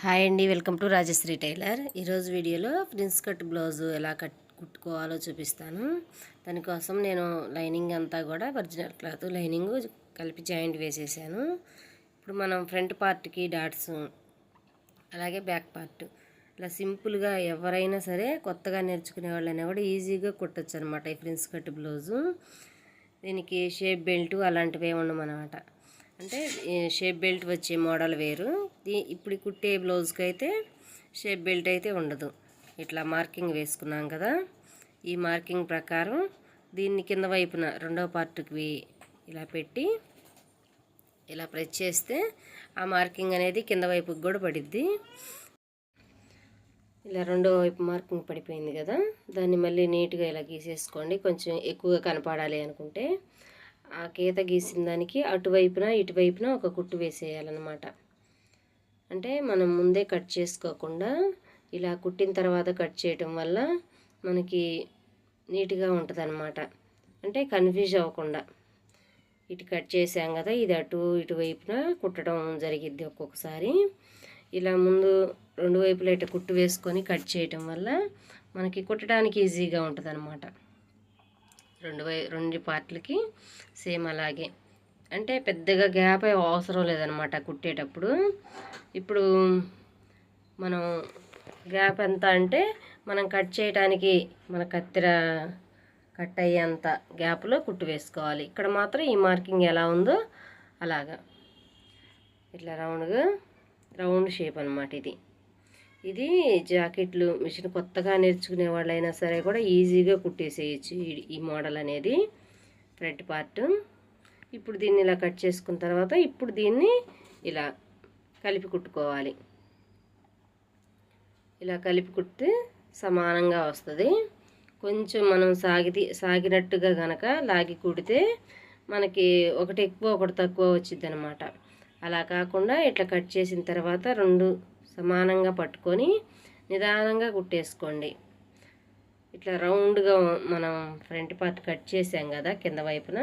Hi అండి welcome to Rajshri tailor. ఈరోజు వీడియోలో ప్రిన్స్ కట్ బ్లౌజు ఎలా కట్ కుట్టుకోవాలో చూపిస్తాను. దానికోసం నేను లైనింగ్ అంతా కూడా ఒరిజినల్ క్లాత్ లైనింగ్ కలిపి జాయింట్ వేసేసాను. ఇప్పుడు మనం ఫ్రంట్ పార్ట్కి డాట్స్ అలాగే బ్యాక్ పార్ట్ ఇలా సింపుల్గా ఎవరైనా సరే కొత్తగా నేర్చుకునే వాళ్ళైనా కూడా ఈజీగా కుట్టచ్చు అనమాట ఈ ప్రిన్స్ కట్ బ్లౌజు. దీనికి షేప్ బెల్ట్ అలాంటివి ఏమి ఉండమన్నమాట అంటే షేప్ బెల్ట్ వచ్చే మోడల్ వేరు. ఇప్పుడు కుట్టే బ్లౌజ్కి అయితే షేప్ బెల్ట్ అయితే ఉండదు. ఇట్లా మార్కింగ్ వేసుకున్నాం కదా. ఈ మార్కింగ్ ప్రకారం దీన్ని కింద వైపున రెండవ పార్ట్కి ఇలా పెట్టి ఇలా ప్రెస్ చేస్తే ఆ మార్కింగ్ అనేది కింద వైపుకి కూడా పడిద్ది. ఇలా రెండో వైపు మార్కింగ్ పడిపోయింది కదా. దాన్ని మళ్ళీ నీట్గా ఇలా గీసేసుకోండి. కొంచెం ఎక్కువగా కనపడాలి అనుకుంటే. ఆ గీత గీసిన దానికి అటువైపున ఇటువైపున ఒక కుట్టు వేసేయాలన్నమాట. అంటే మనం ముందే కట్ చేసుకోకుండా ఇలా కుట్టిన తర్వాత కట్ చేయటం వల్ల మనకి నీట్గా ఉంటుంది అంటే కన్ఫ్యూజ్ అవ్వకుండా. ఇటు కట్ చేసాం కదా ఇది అటు ఇటువైపున కుట్టడం జరిగిద్ది ఒక్కొక్కసారి. ఇలా ముందు రెండు వైపులా ఇటు కుట్టు వేసుకొని కట్ చేయటం వల్ల మనకి కుట్టడానికి ఈజీగా ఉంటుంది రెండు వై రెండు పార్ట్లకి సేమ్ అలాగే. అంటే పెద్దగా గ్యాప్ అవసరం లేదనమాట కుట్టేటప్పుడు. ఇప్పుడు మనం గ్యాప్ ఎంత అంటే మనం కట్ చేయడానికి మన కత్తిర కట్ అయ్యేంత గ్యాప్లో కుట్టు వేసుకోవాలి. ఇక్కడ మాత్రం ఈ మార్కింగ్ ఎలా ఉందో అలాగా. ఇట్లా రౌండ్గా రౌండ్ షేప్ అనమాట ఇది. ఇది జాకెట్లు మిషన్ కొత్తగా నేర్చుకునే వాళ్ళైనా సరే కూడా ఈజీగా కుట్టేసేయచ్చు ఈ- ఈ మోడల్ అనేది. Front part. ఇప్పుడు దీన్ని ఇలా కట్ చేసుకున్న తర్వాత ఇప్పుడు దీన్ని ఇలా కలిపి కుట్టుకోవాలి. ఇలా కలిపి కుడితే సమానంగా వస్తుంది. కొంచెం మనం సాగి సాగినట్టుగా గనక లాగి కుడితే మనకి ఒకటి ఎక్కువ ఒకటి తక్కువ వచ్చింది అనమాట అలా కాకుండా ఇట్లా కట్ చేసిన తర్వాత రెండు సమానంగా పట్టుకొని నిదానంగా కుట్టేసుకోండి. ఇట్లా రౌండ్గా మనం ఫ్రంట్ పార్ట్ కట్ చేసాం కదా కింద వైపున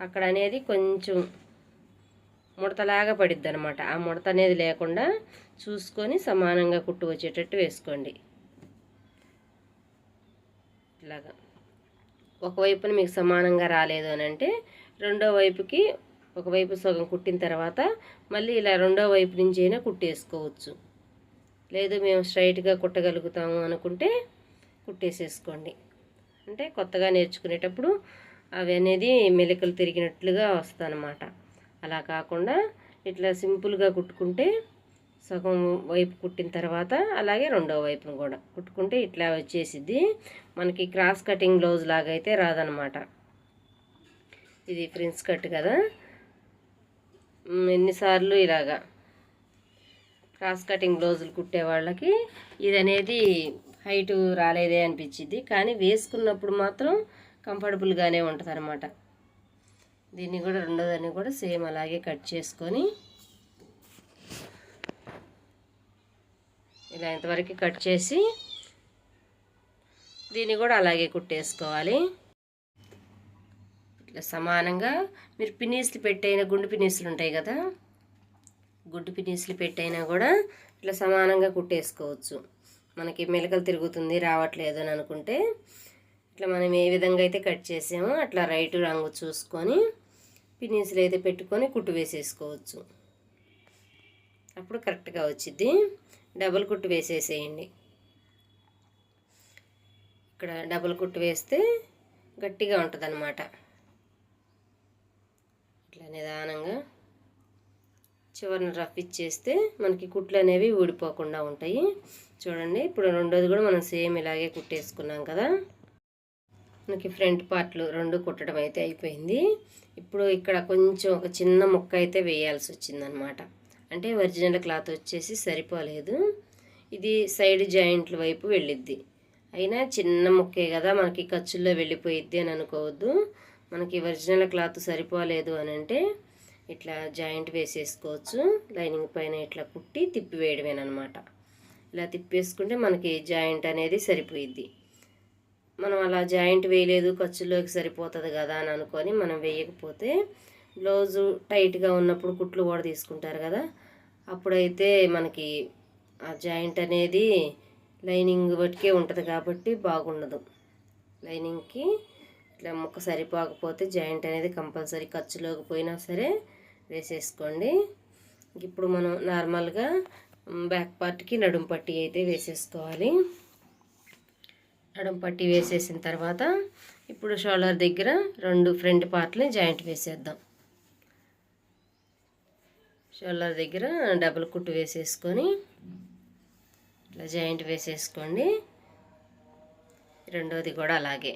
అక్కడ అనేది కొంచెం ముడతలాగా పడిద్ది అనమాట ఆ ముడత అనేది లేకుండా చూసుకొని సమానంగా కుట్టు వచ్చేటట్టు వేసుకోండి. ఇలాగా ఒకవైపున మీకు సమానంగా రాలేదు అని అంటే రెండో వైపుకి ఒకవైపు సగం కుట్టిన తర్వాత మళ్ళీ ఇలా రెండో వైపు నుంచి అయినా కుట్టేసుకోవచ్చు. లేదు మేము స్ట్రైట్గా కుట్టగలుగుతాము అనుకుంటే కుట్టేసేసుకోండి. అంటే కొత్తగా నేర్చుకునేటప్పుడు అవి అనేది మెలికలు తిరిగినట్లుగా వస్తానమాట. అలా కాకుండా ఇట్లా సింపుల్గా కుట్టుకుంటే సగం వైపు కుట్టిన తర్వాత అలాగే రెండో వైపును కూడా కుట్టుకుంటే ఇట్లా వచ్చేసిద్ది. మనకి క్రాస్ కటింగ్ బ్లౌజ్ లాగా అయితే రాదనమాట. ఇది ప్రిన్స్ కట్ కదా. ఎన్నిసార్లు ఇలాగా క్రాస్ కటింగ్ బ్లౌజులు కుట్టే వాళ్ళకి ఇది అనేది హైట్ రాలేదే అనిపించింది కానీ వేసుకున్నప్పుడు మాత్రం కంఫర్టబుల్గానే ఉంటుంది అనమాట దీన్ని కూడా రెండోదాన్ని కూడా సేమ్ అలాగే కట్ చేసుకొని ఇలా ఇంతవరకు కట్ చేసి దీన్ని కూడా అలాగే కుట్టేసుకోవాలి. ఇట్లా సమానంగా మీరు పినీసులు పెట్టైన గుండు పినీసులు ఉంటాయి కదా? గుడ్డు పినీసులు పెట్టైనా కూడా ఇట్లా సమానంగా కుట్టేసుకోవచ్చు. మనకి మెలకలు తిరుగుతుంది రావట్లేదు అని అనుకుంటే ఇట్లా మనం ఏ విధంగా అయితే కట్ చేసామో అట్లా రైట్ రంగు చూసుకొని పినీసులు అయితే పెట్టుకొని కుట్టు వేసేసుకోవచ్చు. అప్పుడు కరెక్ట్గా వచ్చింది డబుల్ కుట్టు వేసేసేయండి. ఇక్కడ డబుల్ కుట్టు వేస్తే గట్టిగా ఉంటుంది ఇట్లా నిదానంగా చివరిని రఫ్ ఇచ్చేస్తే మనకి కుట్లు అనేవి ఊడిపోకుండా ఉంటాయి. చూడండి ఇప్పుడు రెండోది కూడా మనం సేమ్ ఇలాగే కుట్టేసుకున్నాం కదా. మనకి ఫ్రంట్ పార్ట్లు రెండు కుట్టడం అయితే అయిపోయింది. ఇప్పుడు ఇక్కడ కొంచెం ఒక చిన్న ముక్క అయితే వేయాల్సి వచ్చిందనమాట అంటే ఒరిజినల్ క్లాత్ వచ్చేసి సరిపోలేదు. ఇది సైడ్ జాయింట్ల వైపు వెళ్ళిద్ది. అయినా చిన్న ముక్కే కదా మనకి ఖర్చుల్లో వెళ్ళిపోయిద్ది అని అనుకోవద్దు. మనకి ఒరిజినల్ క్లాత్ సరిపోలేదు అని అంటే ఇట్లా జాయింట్ వేసేసుకోవచ్చు. లైనింగ్ పైన ఇట్లా కుట్టి తిప్పి వేయడమేనమాట ఇలా తిప్పేసుకుంటే మనకి జాయింట్ అనేది సరిపోయిద్ది. మనం అలా జాయింట్ వేయలేదు ఖర్చులోకి సరిపోతుంది కదా అని అనుకొని మనం వేయకపోతే బ్లౌజు టైట్గా ఉన్నప్పుడు కుట్లు కూడా తీసుకుంటారు కదా. అప్పుడైతే మనకి ఆ జాయింట్ అనేది లైనింగ్ బట్టికే ఉంటుంది కాబట్టి బాగుండదు. లైనింగ్కి ఇట్లా ముక్క సరిపోకపోతే జాయింట్ అనేది కంపల్సరీ ఖర్చులోకి పోయినా సరే వేసేసుకోండి. ఇప్పుడు మనం నార్మల్గా బ్యాక్ పార్ట్కి నడుం పట్టి అయితే వేసేసుకోవాలి. నడుం పట్టి వేసేసిన తర్వాత ఇప్పుడు షోల్డర్ దగ్గర రెండు ఫ్రంట్ పార్ట్ని జాయింట్ వేసేద్దాం. షోల్డర్ దగ్గర డబుల్ కుట్టు వేసేసుకొని ఇట్లా జాయింట్ వేసేసుకోండి. రెండోది కూడా అలాగే.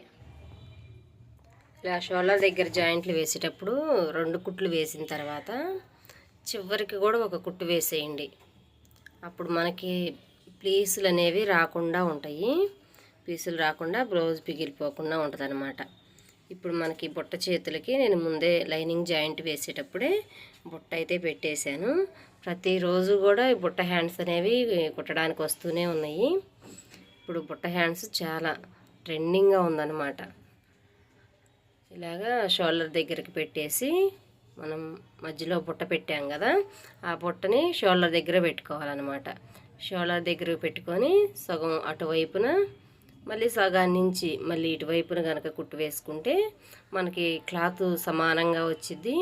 ఇలా దగ్గర జాయింట్లు వేసేటప్పుడు రెండు కుట్లు వేసిన తర్వాత చివరికి కూడా ఒక కుట్టు వేసేయండి. అప్పుడు మనకి పీసులు అనేవి రాకుండా ఉంటాయి. పీసులు రాకుండా బ్లౌజ్ పిగిలిపోకుండా ఉంటుందన్నమాట. ఇప్పుడు మనకి బుట్ట చేతులకి నేను ముందే లైనింగ్ జాయింట్ వేసేటప్పుడే బుట్ట అయితే పెట్టేశాను. ప్రతిరోజు కూడా ఈ బుట్ట హ్యాండ్స్ అనేవి కుట్టడానికి వస్తూనే ఉన్నాయి. ఇప్పుడు బుట్ట హ్యాండ్స్ చాలా ట్రెండింగ్గా ఉందన్నమాట. ఇలాగా షోల్డర్ దగ్గరికి పెట్టేసి మనం మధ్యలో బుట్ట పెట్టాం కదా ఆ బుట్టని షోల్డర్ దగ్గర పెట్టుకోవాలన్నమాట. షోల్డర్ దగ్గర పెట్టుకొని సగం అటువైపున మళ్ళీ సగాన్ని నుంచి మళ్ళీ ఇటువైపున కనుక కుట్టు వేసుకుంటే మనకి క్లాత్ సమానంగా వచ్చిద్ది.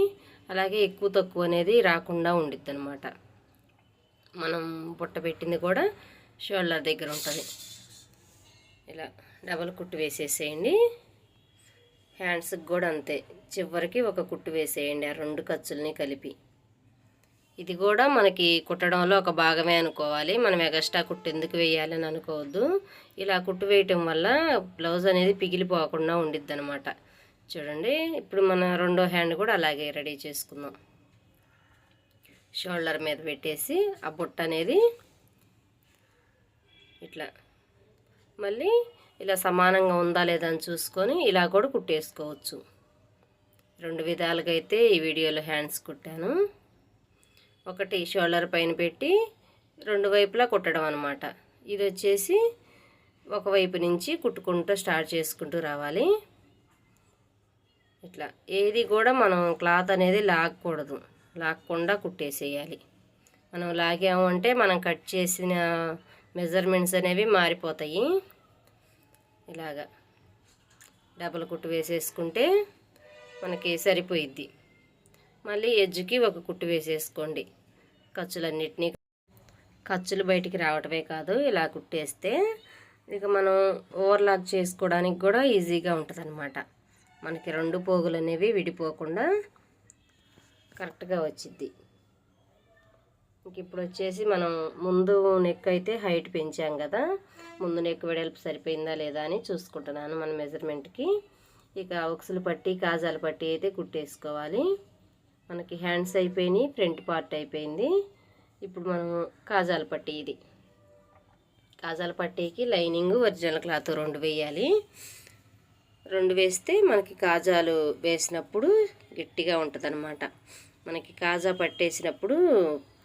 అలాగే ఎక్కువ తక్కువ అనేది రాకుండా ఉండిద్ది అనమాట మనం బుట్ట పెట్టింది కూడా షోల్డర్ దగ్గర ఉంటుంది. ఇలా డబల్ కుట్టు వేసేసేయండి. హ్యాండ్స్కి కూడా అంతే. చివరికి ఒక కుట్టు వేసేయండి ఆ రెండు ఖర్చుల్ని కలిపి. ఇది కూడా మనకి కుట్టడంలో ఒక భాగమే అనుకోవాలి. మనం ఎగస్ట్రా కుట్టు ఎందుకు వేయాలని అనుకోవద్దు. ఇలా కుట్టు వేయటం వల్ల బ్లౌజ్ అనేది పిగిలిపోకుండా ఉండిద్ది అనమాట చూడండి ఇప్పుడు మన రెండో హ్యాండ్ కూడా అలాగే రెడీ చేసుకుందాం. షోల్డర్ మీద పెట్టేసి ఆ బుట్ట అనేది ఇట్లా. మళ్ళీ ఇలా సమానంగా ఉందా లేదా అని చూసుకొని ఇలా కూడా కుట్టేసుకోవచ్చు. రెండు విధాలుగా అయితే ఈ వీడియోలో హ్యాండ్స్ కుట్టాను. ఒకటి షోల్డర్ పైన పెట్టి రెండు వైపులా కుట్టడం అనమాట ఇది వచ్చేసి ఒకవైపు నుంచి కుట్టుకుంటూ స్టార్ట్ చేసుకుంటూ రావాలి. ఇట్లా. ఏది కూడా మనం క్లాత్ అనేది లాగకూడదు. లాక్కుండా కుట్టేసేయాలి. మనం లాగాము అంటే మనం కట్ చేసిన మెజర్మెంట్స్ అనేవి మారిపోతాయి. ఇలాగా డబల్ కుట్టు వేసేసుకుంటే మనకి సరిపోయిద్ది. మళ్ళీ ఎడ్జ్కి ఒక కుట్టు వేసేసుకోండి. ఖర్చులన్నిటినీ ఖర్చులు బయటికి రావటమే కాదు ఇలా కుట్టేస్తే ఇక మనం ఓవర్లాక్ చేసుకోవడానికి కూడా ఈజీగా ఉంటుంది మనకి రెండు పోగులు అనేవి విడిపోకుండా కరెక్ట్గా వచ్చిద్ది. ఇంక ఇప్పుడు వచ్చేసి మనం ముందు నెక్ అయితే హైట్ పెంచాం కదా ముందు నెక్ వెడల్పు సరిపోయిందా లేదా అని చూసుకుంటున్నాను మన మెజర్మెంట్కి ఇక ఉక్సులు పట్టి కాజాలు పట్టి అయితే కుట్టేసుకోవాలి. మనకి హ్యాండ్స్ అయిపోయినాయి ఫ్రంట్ పార్ట్ అయిపోయింది. ఇప్పుడు మనం కాజాల పట్టి ఇది. కాజాల పట్టీకి లైనింగ్ ఒరిజినల్ క్లాత్ రెండు వేయాలి. రెండు వేస్తే మనకి కాజాలు వేసినప్పుడు గట్టిగా ఉంటుంది మనకి కాజా పట్టేసినప్పుడు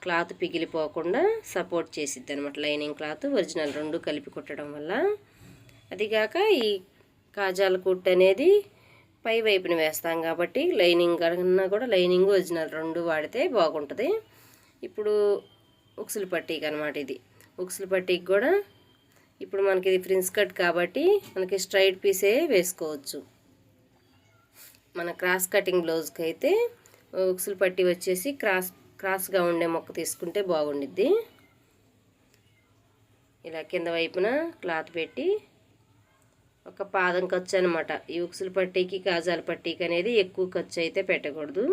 క్లాత్ పిగిలిపోకుండా సపోర్ట్ చేసిద్ది అనమాట లైనింగ్ క్లాత్ ఒరిజినల్ రెండు కలిపి కుట్టడం వల్ల. అదిగాక ఈ కాజాల కుట్టు అనేది పై వైపున వేస్తాం కాబట్టి లైనింగ్ కన్నా కూడా లైనింగ్ ఒరిజినల్ రెండు వాడితే బాగుంటుంది. ఇప్పుడు ఉక్సులు పట్టీకి అనమాట ఇది. ఉక్సులు పట్టీకి కూడా ఇప్పుడు మనకి ఇది ప్రిన్స్ కట్ కాబట్టి మనకి స్ట్రైట్ పీసే వేసుకోవచ్చు. మన క్రాస్ కటింగ్ బ్లౌజ్కి అయితే ఉక్సులు పట్టీ వచ్చేసి క్రాస్ క్రాస్గా ఉండే మొక్క తీసుకుంటే బాగుండిద్ది. ఇలా కింద వైపున క్లాత్ పెట్టి ఒక పాదం ఖర్చు అనమాట ఈ ఉక్సుల పట్టీకి కాజాల పట్టీకి అనేది ఎక్కువ ఖర్చు అయితే పెట్టకూడదు.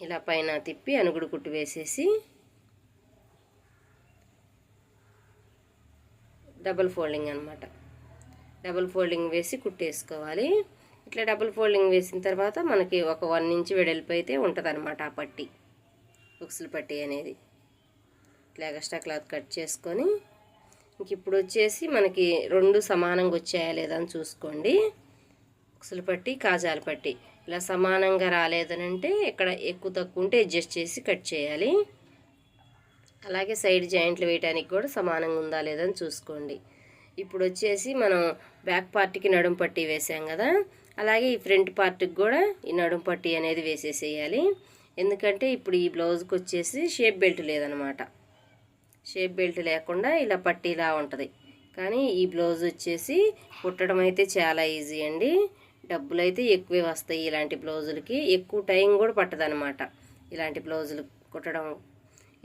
ఇలా పైన తిప్పి అనుగుడు కుట్టు వేసేసి డబల్ ఫోల్డింగ్ అనమాట డబల్ ఫోల్డింగ్ వేసి కుట్టేసుకోవాలి. ఇట్లా డబుల్ ఫోల్డింగ్ వేసిన తర్వాత మనకి ఒక వన్ ఇంచ్ వెడల్పు అయితే ఉంటుంది అనమాట ఆ పట్టి. బుక్స్ల పట్టి అనేది. ఇట్లా ఎక్స్ట్రా క్లాత్ కట్ చేసుకొని ఇంక ఇప్పుడు వచ్చేసి మనకి రెండు సమానంగా వచ్చాయా లేదా అని చూసుకోండి. బుక్స్ల పట్టి కాజాల పట్టి. ఇలా సమానంగా రాలేదనంటే ఇక్కడ ఎక్కువ తక్కువ ఉంటే అడ్జస్ట్ చేసి కట్ చేయాలి. అలాగే సైడ్ జాయింట్లు వేయడానికి కూడా సమానంగా ఉందా లేదని చూసుకోండి. ఇప్పుడు వచ్చేసి మనం బ్యాక్ పార్ట్కి నడుం పట్టి వేసాం కదా అలాగే ఈ ఫ్రంట్ పార్ట్కి కూడా ఈ నడుం పట్టి అనేది వేసేసేయాలి. ఎందుకంటే ఇప్పుడు ఈ బ్లౌజ్కి వచ్చేసి షేప్ బెల్ట్ లేదనమాట. షేప్ బెల్ట్ లేకుండా ఇలా పట్టీలా ఉంటుంది. కానీ ఈ బ్లౌజ్ వచ్చేసి కుట్టడం అయితే చాలా ఈజీ అండి. డబ్బులు అయితే ఎక్కువే వస్తాయి ఇలాంటి బ్లౌజులకి. ఎక్కువ టైం కూడా పట్టదనమాట ఇలాంటి బ్లౌజులు కుట్టడం.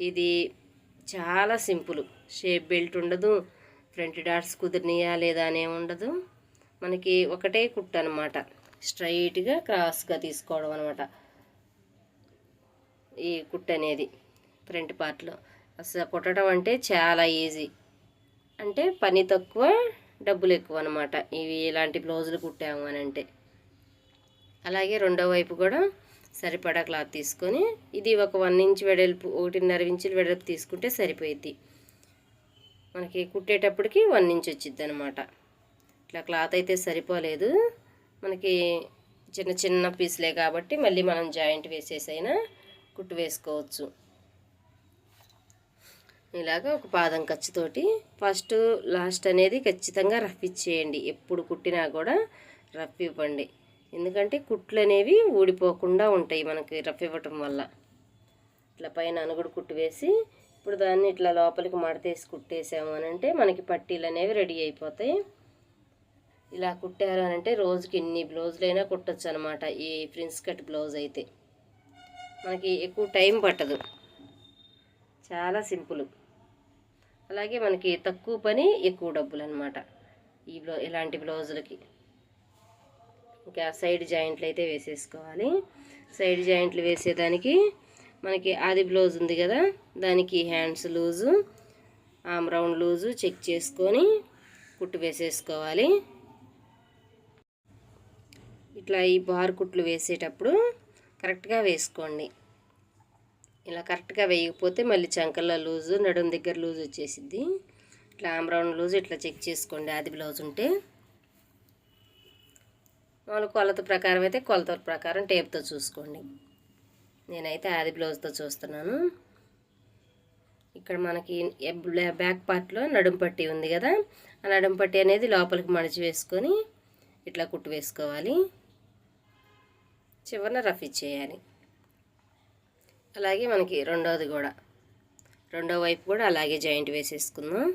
ఇది చాలా సింపుల్. షేప్ బెల్ట్ ఉండదు. ఫ్రంట్ డాట్స్ కుదిరినాయా లేదా అనే ఉండదు. మనకి ఒకటే కుట్టు అనమాట స్ట్రైట్గా క్రాస్గా తీసుకోవడం అనమాట ఈ కుట్టు అనేది ఫ్రంట్ పార్ట్లో. అసలు కుట్టడం అంటే చాలా ఈజీ. అంటే పని తక్కువ డబ్బులు ఎక్కువ అనమాట ఇవి ఇలాంటి బ్లౌజులు కుట్టాము అని అంటే. అలాగే రెండో వైపు కూడా సరిపడా క్లాత్ తీసుకొని ఇది ఒక వన్ ఇంచ్ వెడల్పు ఒకటిన్నర ఇంచులు వెడల్పు తీసుకుంటే సరిపోయిద్ది. మనకి కుట్టేటప్పటికి వన్ ఇంచ్ వచ్చిద్ది అనమాట ఇట్లా క్లాత్ అయితే సరిపోలేదు. మనకి చిన్న చిన్న పీసులే కాబట్టి మళ్ళీ మనం జాయింట్ వేసేసైనా కుట్టు వేసుకోవచ్చు. ఇలాగా ఒక పాదం ఖర్చుతోటి ఫస్ట్ లాస్ట్ అనేది ఖచ్చితంగా రఫ్ ఇచ్చేయండి. ఎప్పుడు కుట్టినా కూడా రఫ్ ఇవ్వండి. ఎందుకంటే కుట్లు అనేవి ఊడిపోకుండా ఉంటాయి మనకి రఫ్ ఇవ్వటం వల్ల. ఇట్లా పైన అనుగుడు కుట్టు వేసి ఇప్పుడు దాన్ని ఇట్లా లోపలికి మడతేసి కుట్టేసాము అని అంటే మనకి పట్టీలు అనేవి రెడీ అయిపోతాయి. ఇలా కుట్టారు అని అంటే రోజుకి ఎన్ని బ్లౌజులైనా కుట్టచ్చు అనమాట ఈ ప్రిన్స్ కట్ బ్లౌజ్ అయితే. మనకి ఎక్కువ టైం పట్టదు. చాలా సింపుల్. అలాగే మనకి తక్కువ పని ఎక్కువ డబ్బులు అనమాట ఈ బ్లౌ ఇలాంటి బ్లౌజులకి. ఇంకా సైడ్ జాయింట్లు అయితే వేసేసుకోవాలి. సైడ్ జాయింట్లు వేసేదానికి మనకి ఆది బ్లౌజ్ ఉంది కదా దానికి hands loose arm round loose check చేసుకొని కుట్టు వేసేసుకోవాలి. ఇట్లా ఈ బార్ కుట్లు వేసేటప్పుడు కరెక్ట్గా వేసుకోండి. ఇలా కరెక్ట్గా వేయకపోతే మళ్ళీ చంకల్లో లూజు నడుం దగ్గర లూజ్ వచ్చేసిద్ది. ఇట్లా ఆమ్రౌండ్ లూజ్ ఇట్లా చెక్ చేసుకోండి ఆది బ్లౌజ్ ఉంటే. మామూలు కొలత ప్రకారం అయితే కొలత ప్రకారం టేప్తో చూసుకోండి. నేనైతే ఆది బ్లౌజ్తో చూస్తున్నాను. ఇక్కడ మనకి బ్యాక్ పార్ట్లో నడుం పట్టి ఉంది కదా ఆ నడుం పట్టి అనేది లోపలికి మడిచి వేసుకొని ఇట్లా కుట్టు వేసుకోవాలి. చివరిన రఫ్ ఇచ్చేయాలి అలాగే మనకి రెండవది కూడా. రెండో వైపు కూడా అలాగే జాయింట్ వేసేసుకుందాం.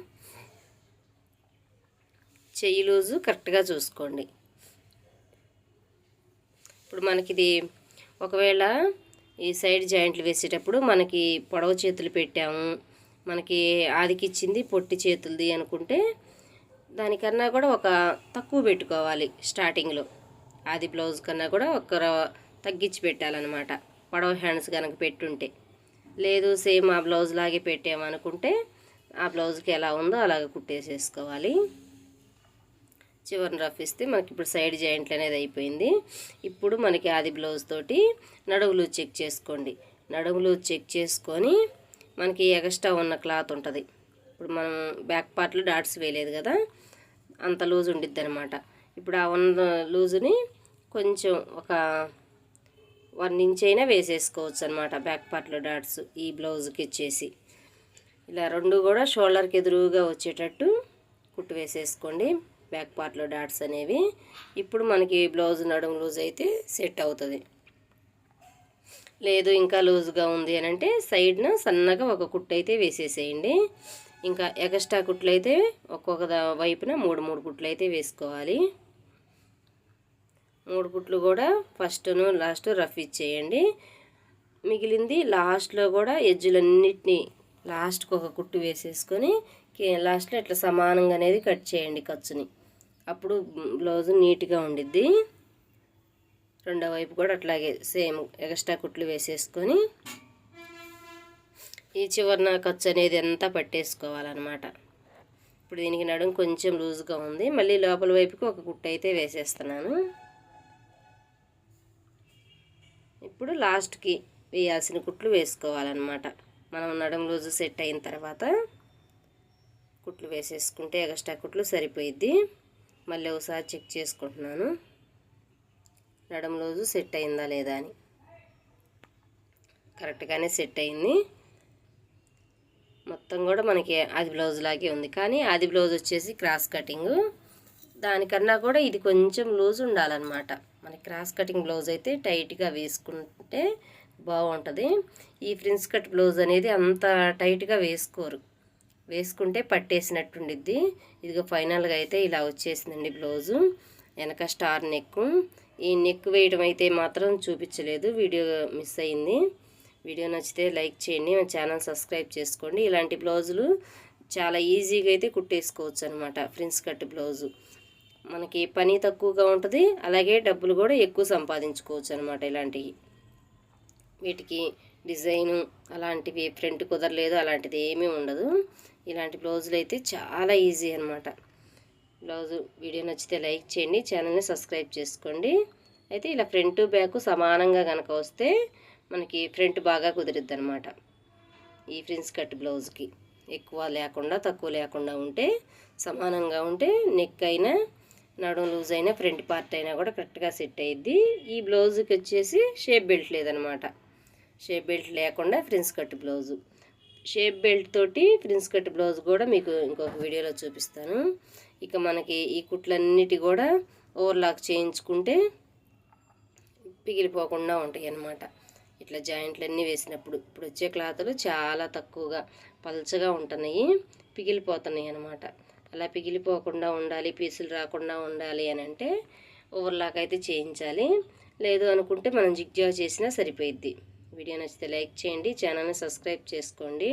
చెయ్యి లూజు కరెక్ట్గా చూసుకోండి. ఇప్పుడు మనకిది ఒకవేళ ఈ సైడ్ జాయింట్లు వేసేటప్పుడు మనకి పొడవ చేతులు పెట్టాము. మనకి ఆదికిచ్చింది పొట్టి చేతులది అనుకుంటే దానికన్నా కూడా ఒక తక్కువ పెట్టుకోవాలి స్టార్టింగ్లో. ఆది బ్లౌజ్ కన్నా కూడా ఒక తగ్గించి పెట్టాలన్నమాట పొడవ హ్యాండ్స్ కనుక పెట్టుంటే. లేదు సేమ్ ఆ బ్లౌజ్ లాగే పెట్టామనుకుంటే ఆ బ్లౌజ్కి ఎలా ఉందో అలాగే కుట్టేసేసుకోవాలి. చివరిని రఫ్ ఇస్తే మనకి ఇప్పుడు సైడ్ జాయింట్లు అనేది అయిపోయింది. ఇప్పుడు మనకి ఆది బ్లౌజ్ తోటి నడుములు చెక్ చేసుకోండి. నడుములు చెక్ చేసుకొని మనకి ఎక్స్ట్రా ఉన్న క్లాత్ ఉంటుంది. ఇప్పుడు మనం బ్యాక్ పార్ట్లో డాట్స్ వేయలేదు కదా అంత లూజ్ ఉండిద్ది అనమాట ఇప్పుడు ఆ ఉన్న లూజుని కొంచెం ఒక వన్ ఇంచ్ అయినా వేసేసుకోవచ్చు అనమాట బ్యాక్ పార్ట్లో డాట్స్ ఈ బ్లౌజ్కి ఇచ్చేసి. ఇలా రెండు కూడా షోల్డర్కి ఎదురుగా వచ్చేటట్టు కుట్టు వేసేసుకోండి. బ్యాక్ పార్ట్లో డాట్స్ అనేవి. ఇప్పుడు మనకి బ్లౌజ్ నడుము లూజ్ అయితే సెట్ అవుతుంది. లేదు ఇంకా లూజ్గా ఉంది అని అంటే సైడ్న సన్నగా ఒక కుట్టు అయితే వేసేసేయండి. ఇంకా ఎగస్ట్రా కుట్లు అయితే ఒక్కొక్క వైపున మూడు మూడు కుట్లు అయితే వేసుకోవాలి. మూడు కుట్లు కూడా ఫస్ట్ను లాస్ట్ రఫ్ ఇచ్చేయండి. మిగిలింది లాస్ట్లో కూడా ఎజ్జులన్నిటినీ లాస్ట్కి ఒక కుట్టు వేసేసుకొని లాస్ట్లో ఇట్లా సమానంగా అనేది కట్ చేయండి ఖర్చుని. అప్పుడు బ్లౌజ్ నీట్గా ఉండిద్ది. రెండో వైపు కూడా అట్లాగే సేమ్ ఎక్స్ట్రా కుట్లు వేసేసుకొని ఈ చివరిన ఖర్చు అనేది అంతా పట్టేసుకోవాలన్నమాట. ఇప్పుడు దీనికి నడుం కొంచెం లూజ్గా ఉంది. మళ్ళీ లోపల వైపుకి ఒక కుట్టు అయితే వేసేస్తున్నాను. ఇప్పుడు లాస్ట్కి వేయాల్సిన కుట్లు వేసుకోవాలన్నమాట. మనం నడుం రోజు సెట్ అయిన తర్వాత కుట్లు వేసేసుకుంటే ఎగస్ట్రా కుట్లు సరిపోయిద్ది. మళ్ళీ ఒకసారి చెక్ చేసుకుంటున్నాను. నడుం రోజు సెట్ అయిందా లేదా అని. కరెక్ట్గానే సెట్ అయింది. మొత్తం కూడా మనకి అది బ్లౌజ్ లాగే ఉంది. కానీ అది బ్లౌజ్ వచ్చేసి క్రాస్ కటింగ్. దానికన్నా కూడా ఇది కొంచెం లూజ్ ఉండాలన్నమాట. మనకి క్రాస్ కటింగ్ బ్లౌజ్ అయితే టైట్గా వేసుకుంటే బాగుంటుంది ఈ ఫ్రిన్స్ కట్ బ్లౌజ్ అనేది అంత టైట్గా వేసుకోరు. వేసుకుంటే పట్టేసినట్టుండిద్ది. ఇదిగో ఫైనల్గా అయితే ఇలా వచ్చేసిందండి బ్లౌజు. వెనక స్టార్ నెక్ ఈ నెక్ వేయడం అయితే మాత్రం చూపించలేదు. వీడియో మిస్ అయింది. వీడియో నచ్చితే లైక్ చేయండి. మా ఛానల్ సబ్స్క్రైబ్ చేసుకోండి. ఇలాంటి బ్లౌజులు చాలా ఈజీగా అయితే కుట్టేసుకోవచ్చు అనమాట ఫ్రిన్స్ కట్ బ్లౌజు. మనకి పని తక్కువగా ఉంటుంది అలాగే డబ్బులు కూడా ఎక్కువ సంపాదించుకోవచ్చు అనమాట ఇలాంటివి. వీటికి డిజైను అలాంటివి ఫ్రంట్ కుదరలేదు అలాంటిది ఏమీ ఉండదు. ఇలాంటి బ్లౌజులు అయితే చాలా ఈజీ అనమాట బ్లౌజు వీడియో నచ్చితే లైక్ చేయండి ఛానల్ని సబ్స్క్రైబ్ చేసుకోండి. అయితే ఇలా ఫ్రంట్ బ్యాక్ సమానంగా కనుక వస్తే మనకి ఫ్రంట్ బాగా కుదిరిద్ది అనమాట ఈ ఫ్రిన్స్ కట్ బ్లౌజ్కి ఎక్కువ లేకుండా తక్కువ లేకుండా ఉంటే సమానంగా ఉంటే నెక్ అయినా నడుం లూజ్ అయినా ఫ్రంట్ పార్ట్ అయినా కూడా కరెక్ట్గా సెట్ అయ్యిద్ది ఈ బ్లౌజుకి వచ్చేసి షేప్ బెల్ట్ లేదనమాట. షేప్ బెల్ట్ లేకుండా prince cut blouse shape belt తోటి ఫ్రిన్స్ కట్ బ్లౌజ్ కూడా మీకు ఇంకొక వీడియోలో చూపిస్తాను. ఇక మనకి ఈ కుట్లన్నిటి కూడా ఓవర్లాక్ చేయించుకుంటే పిగిలిపోకుండా ఉంటాయి అన్నమాట ఇట్లా జాయింట్లన్నీ వేసినప్పుడు. ఇప్పుడు వచ్చే క్లాతులు చాలా తక్కువగా పల్చగా ఉంటున్నాయి పిగిలిపోతున్నాయి అన్నమాట అలా పిగిలిపోకుండా ఉండాలి పీసులు రాకుండా ఉండాలి అని అంటే ఓవర్లాక్ అయితే చేయించాలి. లేదు అనుకుంటే మనం జిగ్జాగ్ చేసినా సరిపోయిద్ది. వీడియో నచ్చితే లైక్ చేయండి ఛానల్ని సబ్స్క్రైబ్ చేసుకోండి.